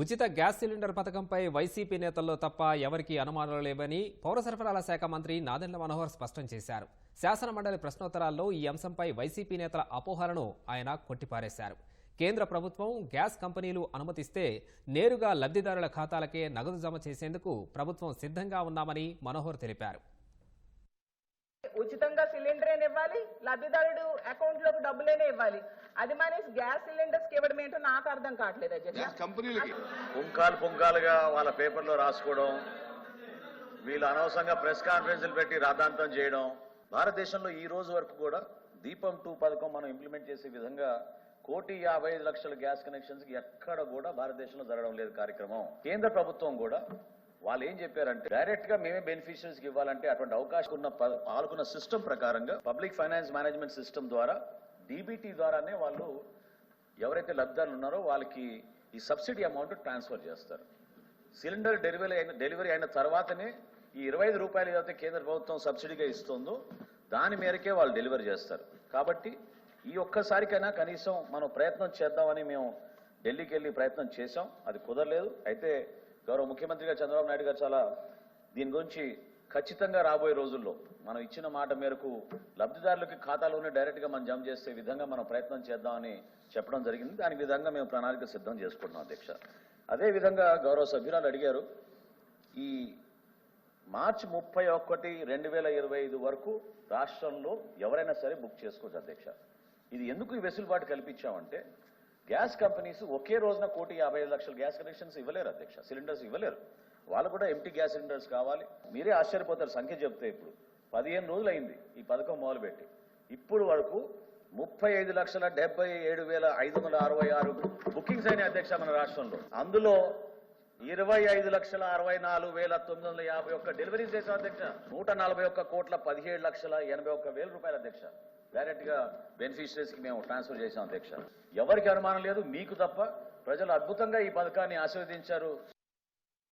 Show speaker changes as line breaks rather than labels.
ఉచిత gas cylinder పథకంపై YCP నేతల్లో తప్ప ఎవరికీ అనుమానాలు లేవని పౌర సరఫరాల శాఖ మంత్రి నాదెండ్ల మనోహర్ స్పష్టం చేశారు. శాసనమండలి ప్రశ్నోత్తరాల్లో ఈ అంశంపై వైసీపీ నేతల అపోహలను ఆయన కొట్టిపారేశారు. కేంద్ర ప్రభుత్వం గ్యాస్ కంపెనీలు అనుమతిస్తే నేరుగా లబ్ధిదారుల ఖాతాలకే నగదు జమ చేసేందుకు ప్రభుత్వం సిద్ధంగా ఉన్నామని మనోహర్ తెలిపారు.
ఉచితంగా సిలిండర్ ఇవ్వాలి లబ్ధిదారుడు అకౌంట్లోకి డబ్బులేనే ఇవ్వాలి. అది మానేసి గ్యాస్ సిలిండర్స్కి ఇవ్వడం ఏంటో నాకు అర్థం కావట్లేదు
గ్యాస్ కంపెనీలకి.
పుంకాలు పుంకాలుగా వాళ్ళ పేపర్లో రాసుకోవడం వీళ్ళు అనవసరంగా ప్రెస్ కాన్ఫరెన్స్లు పెట్టి రాద్ధాంతం చేయడం భారతదేశంలో ఈ రోజు వరకు కూడా దీపం టూ పథకం మనం ఇంప్లిమెంట్ చేసే విధంగా కోటి యాభై ఐదు లక్షల గ్యాస్ కనెక్షన్స్కి ఎక్కడ కూడా భారతదేశంలో జరగడం లేదు కార్యక్రమం. కేంద్ర ప్రభుత్వం కూడా వాళ్ళు ఏం చెప్పారంటే డైరెక్ట్గా మేమే బెనిఫిషియరీస్ ఇవ్వాలంటే అటువంటి అవకాశం ఉన్న పాల్గొన్న సిస్టమ్ ప్రకారంగా పబ్లిక్ ఫైనాన్స్ మేనేజ్మెంట్ సిస్టమ్ ద్వారా డీబీటీ ద్వారానే వాళ్ళు ఎవరైతే లబ్ధాలు ఉన్నారో వాళ్ళకి ఈ సబ్సిడీ అమౌంట్ ట్రాన్స్ఫర్ చేస్తారు. సిలిండర్ డెలివరీ అయిన డెలివరీ అయిన తర్వాతనే ఈ ఇరవై ఐదు రూపాయలు ఏదైతే కేంద్ర ప్రభుత్వం సబ్సిడీగా ఇస్తుందో దాని మేరకే వాళ్ళు డెలివరీ చేస్తారు. కాబట్టి ఈ ఒక్కసారికైనా కనీసం మనం ప్రయత్నం చేద్దామని మేము ఢిల్లీకి వెళ్ళి ప్రయత్నం చేశాం. అది కుదరలేదు. అయితే గౌరవ ముఖ్యమంత్రిగా చంద్రబాబు నాయుడు గారు చాలా దీని గురించి ఖచ్చితంగా రాబోయే రోజుల్లో మనం ఇచ్చిన మాట మేరకు లబ్ధిదారులకి ఖాతాలోనే డైరెక్ట్గా మనం జమ చేసే విధంగా మనం ప్రయత్నం చేద్దామని చెప్పడం జరిగింది. దాని విధంగా మేము ప్రణాళిక సిద్ధం చేసుకుంటున్నాం అధ్యక్ష. అదే విధంగా గౌరవ సభ్యురాలు అడిగారు ఈ మార్చి ముప్పై ఒకటి రెండు వేల ఇరవై ఐదు వరకు రాష్ట్రంలో ఎవరైనా సరే బుక్ చేసుకోవచ్చు అధ్యక్ష. ఇది ఎందుకు ఈ వెసులుబాటు కల్పించామంటే గ్యాస్ కంపెనీస్ ఒకే రోజున కోటి యాభై ఐదు లక్షల గ్యాస్ కనెక్షన్స్ ఇవ్వలేరు అధ్యక్ష సిలిండర్స్ ఇవ్వలేరు. వాళ్ళు కూడా ఎంటీ గ్యాస్ సిలిండర్స్ కావాలి. మీరే ఆశ్చర్యపోతారు సంఖ్య చెప్తే ఇప్పుడు. పదిహేను రోజులు అయింది ఈ పథకం మొదలుపెట్టి. ఇప్పుడు వరకు ముప్పై ఐదు లక్షల డెబ్బై ఏడు వేల ఐదు వందల అరవై ఆరు బుకింగ్స్ అయిన అధ్యక్ష మన రాష్ట్రంలో. అందులో ఇరవై ఐదు లక్షల అరవై నాలుగు వేల తొమ్మిది వందల యాభై ఒక్క డెలివరీస్ చేశాం అధ్యక్ష. నూట నలభై ఒక్క కోట్ల పదిహేడు లక్షల ఎనభై ఒక్క వేల రూపాయల అధ్యక్ష. డైరెక్ట్గా బెనిఫిషరీస్కి మేము ట్రాన్స్ఫర్ చేసాం అధ్యక్ష. ఎవరికి అనుమానం లేదు మీకు తప్ప ప్రజలు అద్భుతంగా ఈ పథకాన్ని ఆశీర్వదించారు.